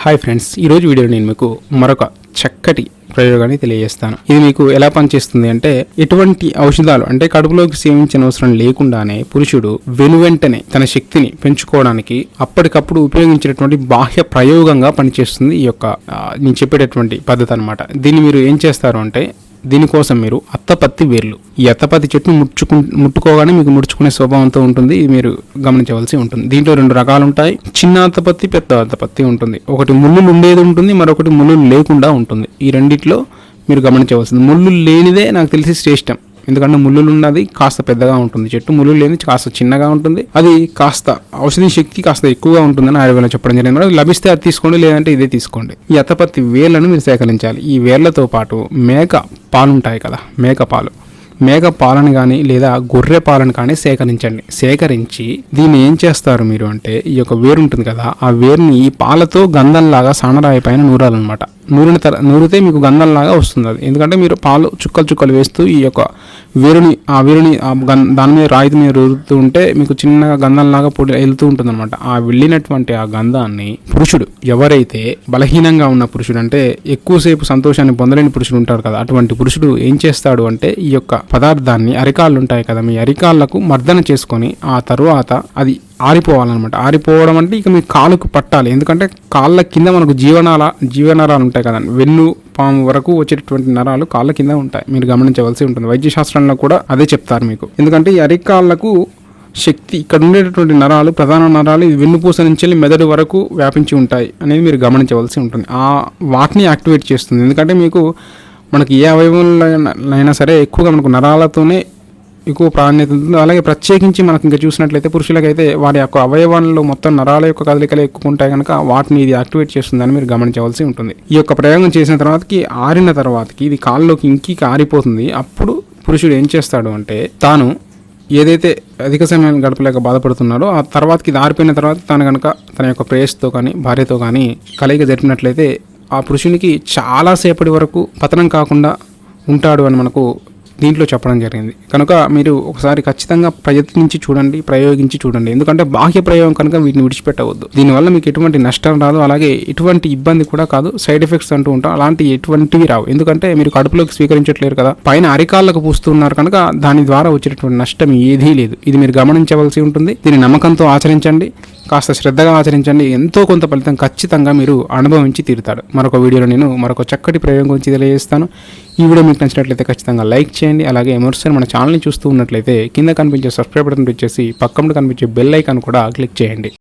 Hi friends ఈరోజు వీడియోలో నేను మీకు మరొక చక్కటి ప్రయోగాన్ని తెలియజేస్తాను. ఇది మీకు ఎలా పనిచేస్తుంది అంటే ఎటువంటి ఔషధాలు అంటే కడుపులోకి సేవించిన అవసరం లేకుండానే పురుషుడు వెనువెంటనే తన శక్తిని పెంచుకోవడానికి అప్పటికప్పుడు ఉపయోగించేటటువంటి బాహ్య ప్రయోగంగా పనిచేస్తుంది ఈ యొక్క నేను చెప్పేటటువంటి పద్ధతి అనమాట దీన్ని మీరు ఏం చేస్తారు అంటే దీనికోసం మీరు అత్తపత్తి వేర్లు. ఈ అత్తపత్తి చెట్టును ముట్టుకు ముట్టుకోగానే మీకు ముడుచుకునే స్వభావంతో ఉంటుంది. ఇది మీరు గమనించవలసి ఉంటుంది. దీంట్లో రెండు రకాలు ఉంటాయి చిన్న అత్తపత్తి పెద్ద అత్తపత్తి ఉంటుంది. ఒకటి ముళ్ళు ఉండేది ఉంటుంది. మరొకటి ముళ్ళు లేకుండా ఉంటుంది. ఈ రెండిట్లో మీరు గమనించవలసింది. ముళ్ళు లేనిదే నాకు తెలిసి శ్రేష్టం. ఎందుకంటే ముళ్ళులు ఉన్నది కాస్త పెద్దగా ఉంటుంది. చెట్టు ముళ్ళు లేని కాస్త చిన్నగా ఉంటుంది. అది కాస్త ఔషధి శక్తి కాస్త ఎక్కువగా ఉంటుందని ఆయుర్వేదం చెప్పడం జరిగింది. లభిస్తే అది తీసుకోండి లేదంటే ఇదే తీసుకోండి. ఈ అత్తపత్తి వేర్లను మీరు సేకరించాలి. ఈ వేర్లతో పాటు మేక పాలు ఉంటాయి కదా మేక పాలు. మేక పాలను కానీ లేదా గొర్రె పాలను కానీ సేకరించండి. సేకరించి దీన్ని ఏం చేస్తారు మీరు అంటే ఈ యొక్క వేరు ఉంటుంది కదా ఆ వేరుని ఈ పాలతో గంధంలాగా సన్నరాయి పైన నూరాలన్నమాట. నూరిన తర నూరితే మీకు గంధంలాగా వస్తుంది అది. ఎందుకంటే మీరు పాలు చుక్కలు చుక్కలు వేస్తూ ఈ యొక్క వేరుని ఆ వేరుని ఆ గం దాని మీద రాయి మీద రుదుతూ ఉంటే మీకు చిన్నగా గంధంలాగా పొడి వెళ్తూ ఉంటుంది అనమాట ఆ వెళ్ళినటువంటి ఆ గంధాన్ని పురుషుడు ఎవరైతే బలహీనంగా ఉన్న పురుషుడు అంటే ఎక్కువసేపు సంతోషాన్ని పొందలేని పురుషుడు ఉంటారు కదా అటువంటి పురుషుడు ఏం చేస్తాడు అంటే ఈ యొక్క పదార్థాన్ని అరికాళ్ళు ఉంటాయి కదా మీ అరికాళ్ళకు మర్దన చేసుకొని ఆ తరువాత అది ఆరిపోవాలన్నమాట. ఆరిపోవడం అంటే ఇక మీ కాలుకు పట్టాలి. ఎందుకంటే కాళ్ళ కింద మనకు జీవనాల జీవనరాలు ఉంటాయి కదండి వెన్ను పాము వరకు వచ్చేటటువంటి నరాలు కాళ్ళ కింద ఉంటాయి. మీరు గమనించవలసి ఉంటుంది. వైద్యశాస్త్రంలో కూడా అదే చెప్తారు మీకు. ఎందుకంటే ఈ అరికాళ్ళకు శక్తి ఇక్కడ ఉండేటటువంటి నరాలు ప్రధాన నరాలు వెన్నుపూస నుంచి మెదడు వరకు వ్యాపించి ఉంటాయి అనేది మీరు గమనించవలసి ఉంటుంది. ఆ వాటిని యాక్టివేట్ చేస్తుంది. ఎందుకంటే మీకు మనకి ఏ అవయవంలో అయినా సరే ఎక్కువగా మనకు నరాలతోనే ఎక్కువ ప్రాధాన్యత ఉంటుంది. అలాగే ప్రత్యేకించి మనకి ఇంకా చూసినట్లయితే పురుషులకైతే వారి యొక్క అవయవాలలో మొత్తం నరాల యొక్క కదలికలు ఎక్కువ ఉంటాయి కనుక వాటిని ఇది యాక్టివేట్ చేస్తుందని మీరు గమనించవలసి ఉంటుంది. ఈ యొక్క ప్రయోగం చేసిన తర్వాతకి ఆరిన తర్వాతకి ఇది కాళ్ళలోకి ఇంకి ఆరిపోతుంది అప్పుడు పురుషుడు ఏం చేస్తాడు అంటే తాను ఏదైతే అధిక సమయం గడపలేక బాధపడుతున్నాడో ఆ తర్వాతకి ఇది ఆరిపోయిన తర్వాత తను కనుక తన యొక్క ప్రేయస్తో కానీ భార్యతో కానీ కలయిక జరిపినట్లయితే ఆ పురుషునికి చాలాసేపటి వరకు పతనం కాకుండా ఉంటాడు అని మనకు దీంట్లో చెప్పడం జరిగింది. కనుక మీరు ఒకసారి ఖచ్చితంగా ప్రయత్నించి చూడండి ప్రయోగించి చూడండి. ఎందుకంటే బాహ్య ప్రయోగం కనుక వీటిని విడిచిపెట్టవద్దు. దీనివల్ల మీకు ఎటువంటి నష్టం రాదు అలాగే ఎటువంటి ఇబ్బంది కూడా కాదు. సైడ్ ఎఫెక్ట్స్ అంటూ ఉంటాం అలాంటి ఎటువంటివి రావు. ఎందుకంటే మీరు కడుపులోకి స్వీకరించట్లేరు కదా. పైన అరికాళ్ళకు పూస్తున్నారు కనుక దాని ద్వారా వచ్చినటువంటి నష్టం ఏదీ లేదు. ఇది మీరు గమనించవలసి ఉంటుంది. దీన్ని నమ్మకంతో ఆచరించండి. కాస్త శ్రద్ధగా ఆచరించండి. ఎంతో కొంత ఫలితం ఖచ్చితంగా మీరు అనుభవించి తీరుతాడు మరొక వీడియోలో నేను మరొక చక్కటి ప్రయోగం గురించి తెలియజేస్తాను. ఈ వీడియో మీకు నచ్చినట్లయితే ఖచ్చితంగా లైక్ చేయండి. అలాగే ఎమర్సన్ మన ఛానల్ని చూస్తూ ఉన్నట్లయితే కింద కనిపించే సబ్స్క్రైబ్ బటన్ వచ్చేసి పక్కన కనిపించే బెల్ ఐకాన్ కూడా క్లిక్ చేయండి.